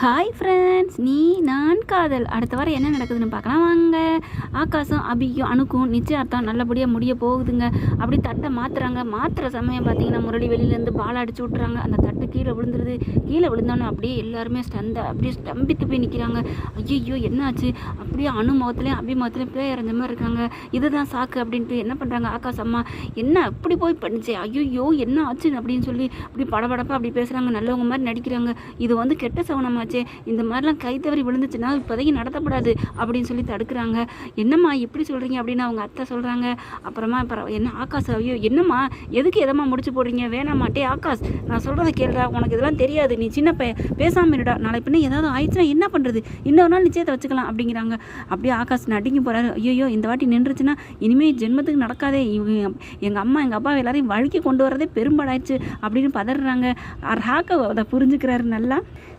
Hi friends நீ நான் காதல். அடுத்த வாரம் என்ன நடக்குதுன்னு பார்க்கலாம். வாங்க. ஆகாசம் அபிக்கும் அணுக்கும் நிச்சயார்த்தம் நல்லபடியாக முடிய போகுதுங்க. அப்படி தட்டை மாற்றுறாங்க மாற்றுற சமயம் பார்த்தீங்கன்னா முரளி வெளியிலேருந்து பால் அடிச்சு விட்றாங்க அந்த தட்டு கீழே விழுந்துருது. கீழே விழுந்தோன்னே அப்படியே எல்லாருமே ஸ்டந்த அப்படியே ஸ்டம்பித்து போய் நிற்கிறாங்க ஐயோ என்னாச்சு? அப்படியே அணு முகத்துலேயும் அபி முகத்துலேயும் பேய் இறஞ்ச மாதிரி இருக்காங்க. இதுதான் சாக்கு அப்படின்ட்டு என்ன பண்ணுறாங்க ஆகாஷ் அம்மா? என்ன அப்படி போய் பண்ணிச்சே? ஐயோ என்ன ஆச்சு அப்படின்னு சொல்லி அப்படி படபடப்பாக அப்படி பேசுகிறாங்க நல்லவங்க மாதிரி நடிக்கிறாங்க. இது வந்து கெட்ட ஆச்சே இந்த மாதிரிலாம் கைத்தவறி விழுந்துச்சுன்னா இப்போதைக்கு நடத்தப்படாது அப்படின்னு சொல்லி தடுக்கிறாங்க. என்னம்மா இப்படி சொல்கிறீங்க அப்படின்னு அவங்க அத்தை சொல்கிறாங்க அப்புறமா அப்புறம் என்ன ஆகாஷ் ஐயோ என்னம்மா எதுக்கு எதம்மா முடிச்சு போடுறீங்க? வேணாம்மா டே ஆகாஷ் நான் சொல்கிறத கேளுடா உனக்கு இதெல்லாம் தெரியாது. நீ சின்ன பையன் பேசாமல் இருடா. நாளை பின்ன ஏதாவது ஆயிடுச்சுன்னா என்ன பண்ணுறது இன்னொரு நாள் நிச்சயத்தை வச்சுக்கலாம் அப்படிங்கிறாங்க. அப்படியே ஆகாஷ் நடுங்கி போகிறாரு ஐயோ இந்த வாட்டி நின்றுச்சுன்னா இனிமேல் ஜென்மத்துக்கு நடக்காதே. இவங்க எங்கள் அம்மா எங்கள் அப்பா எல்லாரையும் வழுக்கி கொண்டு வரதே பெரும்பாடாயிடுச்சு அப்படின்னு பதறாங்க. ராக அதை புரிஞ்சுக்கிறாரு நல்லா.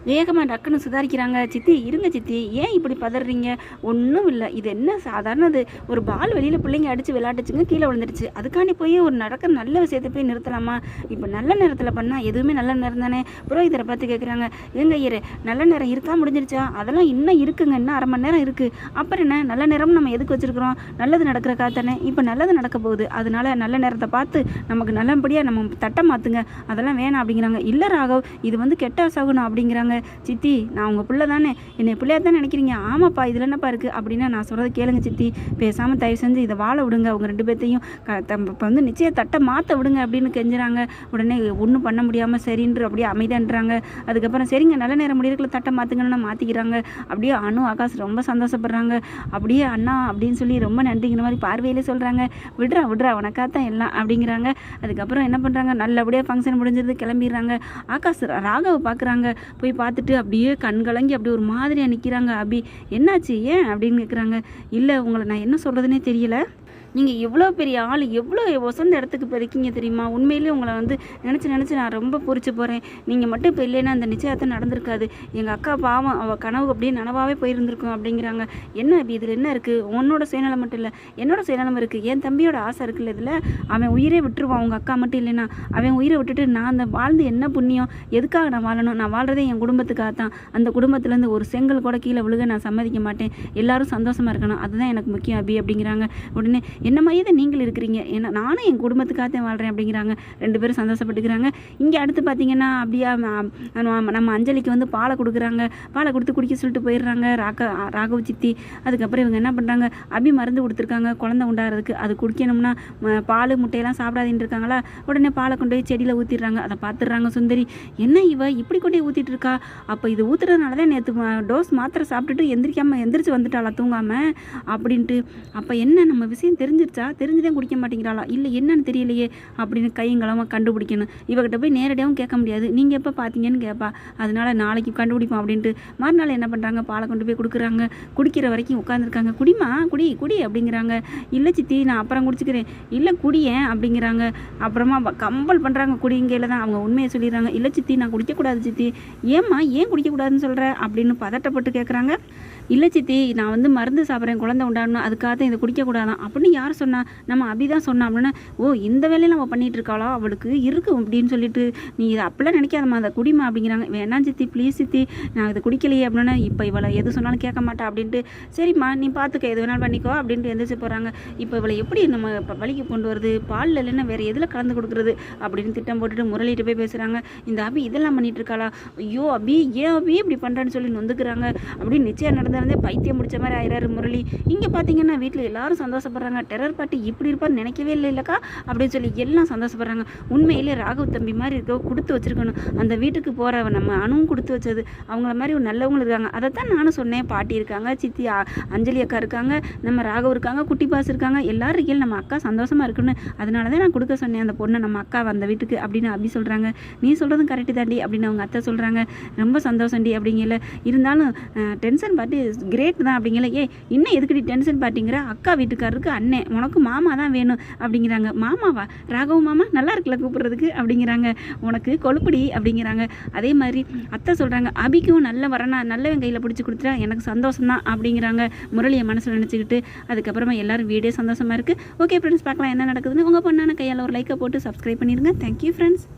வேகமாக டக்குன்னு சுதாரிக்கிறாங்க சித்தி இருங்க சித்தி ஏன் இப்படி பதறீங்க? ஒன்றும் இல்லை. இது என்ன சாதாரணது? ஒரு பால் வெளியில் பிள்ளைங்க அடித்து விளையாட்டுச்சுங்க கீழே விழுந்துடுச்சு. அதுக்காண்டி போய் ஒரு நடக்க நல்ல விஷயத்தை போய் நிறுத்தலாமா? இப்போ நல்ல நேரத்தில் பண்ணால் எதுவுமே நல்ல நேரம் தானே? புரோகிதரை பார்த்து கேட்குறாங்க ஏங்க ஐயரே நல்ல நேரம் இருக்கா? முடிஞ்சிருச்சா அதெல்லாம் இன்னும் இருக்குங்க. இன்னும் அரை மணி நேரம் இருக்குது அப்புறம் என்ன? நல்ல நேரம் நம்ம எதுக்கு வச்சுருக்கிறோம்? நல்லது நடக்கிற காத்தானே இப்போ நல்லது நடக்க போகுது. அதனால நல்ல நேரத்தை பார்த்து நமக்கு நல்லபடியாக நம்ம தட்டை மாற்றுங்க அதெல்லாம் வேணாம் அப்படிங்கிறாங்க. இல்லை ராகவ் இது வந்து கெட்ட சகுனம் அப்படிங்கிறாங்க. சித்தி நான் உங்கள் பிள்ளை தானே? என்னை பிள்ளையாக தான் நினைக்கிறீங்க? ஆமாப்பா இதில் என்னப்பா இருக்குது அப்படின்னா நான் சொல்கிறத கேளுங்க சித்தி. பேசாமல் தயவு செஞ்சு இதை வாழ விடுங்க. அவங்க ரெண்டு பேர்த்தையும் க இப்போ வந்து நிச்சயம் தட்டை மாற்ற விடுங்க அப்படின்னு கெஞ்சுறாங்க. உடனே ஒன்றும் பண்ண முடியாமல் சரின்று அப்படியே அமைதின்றாங்க அதுக்கப்புறம் சரிங்க நல்ல நேரம் முடியிருக்கல தட்டை மாற்றுங்கன்னு மாற்றிக்கிறாங்க அப்படியே அனு ஆகாஷ் ரொம்ப சந்தோஷப்படுறாங்க. அப்படியே அண்ணா அப்படின்னு சொல்லி ரொம்ப நன்றிங்கிற மாதிரி பார்வையிலே சொல்கிறாங்க விடுறா விடுறா உனக்காத்தான் எல்லாம் அப்படிங்கிறாங்க. அதுக்கப்புறம் என்ன பண்ணுறாங்க நல்லபடியாக ஃபங்க்ஷன் முடிஞ்சது கிளம்பிடுறாங்க. ஆகாஷ் ராகவை பார்க்குறாங்க போய் பார்த்துட்டு அப்படியே கண் கலங்கி அப்படி ஒரு மாதிரியாக நிற்கிறாங்க அபி என்னாச்சு? ஏன்? அப்படின்னு கேட்குறாங்க இல்லை உங்களை நான் என்ன சொல்கிறதுனே தெரியல. நீங்கள் எவ்வளோ பெரிய ஆள் எவ்வளோ வசந்த இடத்துக்கு போயிருக்கீங்க தெரியுமா? உண்மையிலேயே உங்களை வந்து நினச்சி நினச்சி நான் ரொம்ப பொறிச்சு போகிறேன் நீங்கள் மட்டும் இப்போ இல்லைன்னா அந்த நிச்சயத்தை நடந்திருக்காது. எங்கள் அக்கா பாவம் அவள் கனவு அப்படியே நனவாகவே போயிருந்திருக்கும் அப்படிங்கிறாங்க. என்ன அப்படி இதில் என்ன இருக்குது உன்னோட சுயநலம் மட்டும் இல்லை என்னோட சுயநலம் இருக்குது என் தம்பியோட ஆசை இருக்குல்ல இதில்? அவன் உயிரே விட்டுருவான் உங்கள் அக்கா மட்டும் இல்லைன்னா. அவன் உயிரை விட்டுட்டு நான் அந்த வாழ்ந்து என்ன புண்ணியம்? எதுக்காக நான் வாழணும்? நான் வாழ்கிறதே என் குடும்பத்துக்காக தான். அந்த குடும்பத்துலேருந்து ஒரு செங்கல் கூட கீழே விழுக நான் சம்மதிக்க மாட்டேன். எல்லாரும் சந்தோஷமாக இருக்கணும். அதுதான் எனக்கு முக்கியம் அபி அப்படிங்கிறாங்க. உடனே என்ன மாதிரியே தான் நீங்கள் இருக்கிறீங்க? ஏன்னா நானும் என் குடும்பத்துக்காக தான் வாழ்கிறேன் அப்படிங்கிறாங்க. ரெண்டு பேரும் சந்தோஷப்பட்டுக்கிறாங்க. இங்கே அடுத்து பார்த்தீங்கன்னா அப்படியா நம்ம அஞ்சலிக்கு வந்து பாலை கொடுக்குறாங்க. பாலை கொடுத்து குடிக்க சொல்லிட்டு போயிடுறாங்க ராக ராகவ சித்தி. அதுக்கப்புறம் இவங்க என்ன பண்ணுறாங்க அபி மருந்து கொடுத்துருக்காங்க குழந்தை உண்டாகிறதுக்கு. அது குடிக்கணும்னா பால் முட்டையெல்லாம் சாப்பிடாதுன்னு இருக்காங்களா? உடனே பாலை கொண்டு போய் செடியில் ஊற்றிடுறாங்க அதை பார்த்துடுறாங்க சுந்தரி. என்ன இவ? இப்படி கொண்டு ஊற்றிட்டு இருக்கா? அப்போ இது ஊற்றுறதுனால தான் நேற்று டோஸ் மாத்திரை சாப்பிட்டுட்டு எந்திரிக்காமல் எந்திரிச்சு வந்துட்டாளா? தூங்காமல் அப்படின்ட்டு. அப்போ என்ன நம்ம விஷயம் தெரிஞ்சு தெரிஞ்சிருச்சா? தெரிஞ்சுதான் குடிக்க மாட்டேங்கிறாளா? இல்லை என்னன்னு தெரியலையே அப்படின்னு கையங்களமாக கண்டுபிடிக்கணும். இவகிட்ட போய் நேரடியாகவும் கேட்க முடியாது. நீங்கள் எப்போ பார்த்தீங்கன்னு கேட்பா அதனால நாளைக்கு கண்டுபிடிப்போம் அப்படின்ட்டு. மறுநாள் என்ன பண்ணுறாங்க பாலை கொண்டு போய் கொடுக்குறாங்க. குடிக்கிற வரைக்கும் உட்காந்துருக்காங்க குடிமா குடி குடி அப்படிங்கிறாங்க. இல்லை சித்தி நான் அப்புறம் குடிச்சிக்கிறேன். இல்லை குடியேன் அப்படிங்கிறாங்க. அப்புறமா கம்பல் பண்ணுறாங்க குடிங்கையில் தான். அவங்க உண்மையை சொல்லிடுறாங்க. இல்லை சித்தி நான் குடிக்கக்கூடாது சித்தி. ஏம்மா ஏன் குடிக்கக்கூடாதுன்னு சொல்கிற அப்படின்னு பதட்டப்பட்டு கேட்குறாங்க இல்லை சித்தி நான் வந்து மருந்து சாப்பிட்றேன் குழந்தை உண்டாடணும் அதுக்காக தான் இதை குடிக்கக்கூடாதான் அப்படின்னு யார் சொன்னா நம்ம அபி தான் சொன்னா. அப்படின்னா ஓ இந்த வேலையை நம்ம பண்ணிட்டு இருக்காளோ? அவளுக்கு இருக்கும் அப்படின்னு சொல்லிட்டு நீ இதை அப்படிலாம் நினைக்காதம்மா அதை குடிமா அப்படிங்கிறாங்க. வேணாம் சித்தி ப்ளீஸ் சித்தி நான் இதை குடிக்கலையே அப்படின்னா இப்போ இவளை எது சொன்னாலும் கேட்க மாட்டா அப்படின்ட்டு சரிம்மா நீ பார்த்துக்க எது வேணாலும் பண்ணிக்கோ அப்படின்ட்டு எந்திரிச்சு போகிறாங்க இப்போ இவளை எப்படி நம்ம இப்போ வழிக்கு கொண்டு வருது? பாலில் இல்லைன்னா வேறு எதில் கலந்து கொடுக்குறது? அப்படின்னு திட்டம் போட்டுட்டு முரளிட்டு போய் பேசுகிறாங்க இந்த அபி இதெல்லாம் பண்ணிட்டு இருக்காளா? ஐயோ அபி ஏன் அபி இப்படி பண்ணுறேன்னு சொல்லி நொந்துக்கிறாங்க? அப்படின்னு நிச்சயம் இருந்தே பைத்தியம் முடிச்ச மாதிரி ஆயிராரு முரளி. இங்கே பார்த்தீங்கன்னா வீட்டில் எல்லாரும் சந்தோஷப்படுறாங்க. டெரர் பாட்டி இப்படி இருப்பான்னு நினைக்கவே இல்லை இல்லைக்கா? அப்படின்னு சொல்லி எல்லாம் சந்தோஷப்படுறாங்க. உண்மையிலே ராகவ் தம்பி மாதிரி இருக்க கொடுத்து வச்சிருக்கணும். அந்த வீட்டுக்கு போகிற நம்ம அணுவும் கொடுத்து வச்சது. அவங்கள மாதிரி ஒரு நல்லவங்களும் இருக்காங்க. அதை தான் நானும் சொன்னேன். பாட்டி இருக்காங்க சித்தி அஞ்சலி அக்கா இருக்காங்க நம்ம ராகவ் இருக்காங்க குட்டி பாஸ் இருக்காங்க. எல்லாரும் இருக்கையில் நம்ம அக்கா சந்தோஷமாக இருக்குன்னு அதனால தான் நான் கொடுக்க சொன்னேன். அந்த பொண்ணை நம்ம அக்கா அந்த வீட்டுக்கு அப்படின்னு அப்படி சொல்கிறாங்க நீ சொல்கிறதும் கரெக்டு தாண்டி அப்படின்னு அவங்க அத்தை சொல்கிறாங்க ரொம்ப சந்தோஷம்டி அப்படிங்கல இருந்தாலும் டென்ஷன் பார்ட்டி கிரேட் தான் அப்படிங்கல ஏ இன்னும் எதுக்கடி டென்ஷன் பார்ட்டிங்கிற அக்கா வீட்டுக்காரருக்கு அண்ணன் உனக்கு மாமா தான் வேணும் அப்படிங்கிறாங்க. மாமாவா? ராகவ மாமா நல்லா இருக்குல்ல கூப்பிட்றதுக்கு? அப்படிங்கிறாங்க. உனக்கு கொழுப்படி அப்படிங்கிறாங்க. அதே மாதிரி அத்தை சொல்கிறாங்க அபிக்கும் நல்ல வரனா நல்லவன் கையில் பிடிச்சி கொடுத்துட்டா எனக்கு சந்தோஷம் தான் அப்படிங்கிறாங்க. முரளியை மனசில் நினச்சிக்கிட்டு அதுக்கப்புறமா எல்லாரும் வீடே சந்தோஷமாக இருக்குது ஓகே ஃப்ரெண்ட்ஸ் பார்க்கலாம் என்ன நடக்குதுன்னு உங்கள் பொண்ணான கையால் ஒரு லைக்கை போட்டு சப்ஸ்கிரைப் பண்ணிடுங்க தேங்க்யூ ஃப்ரெண்ட்ஸ்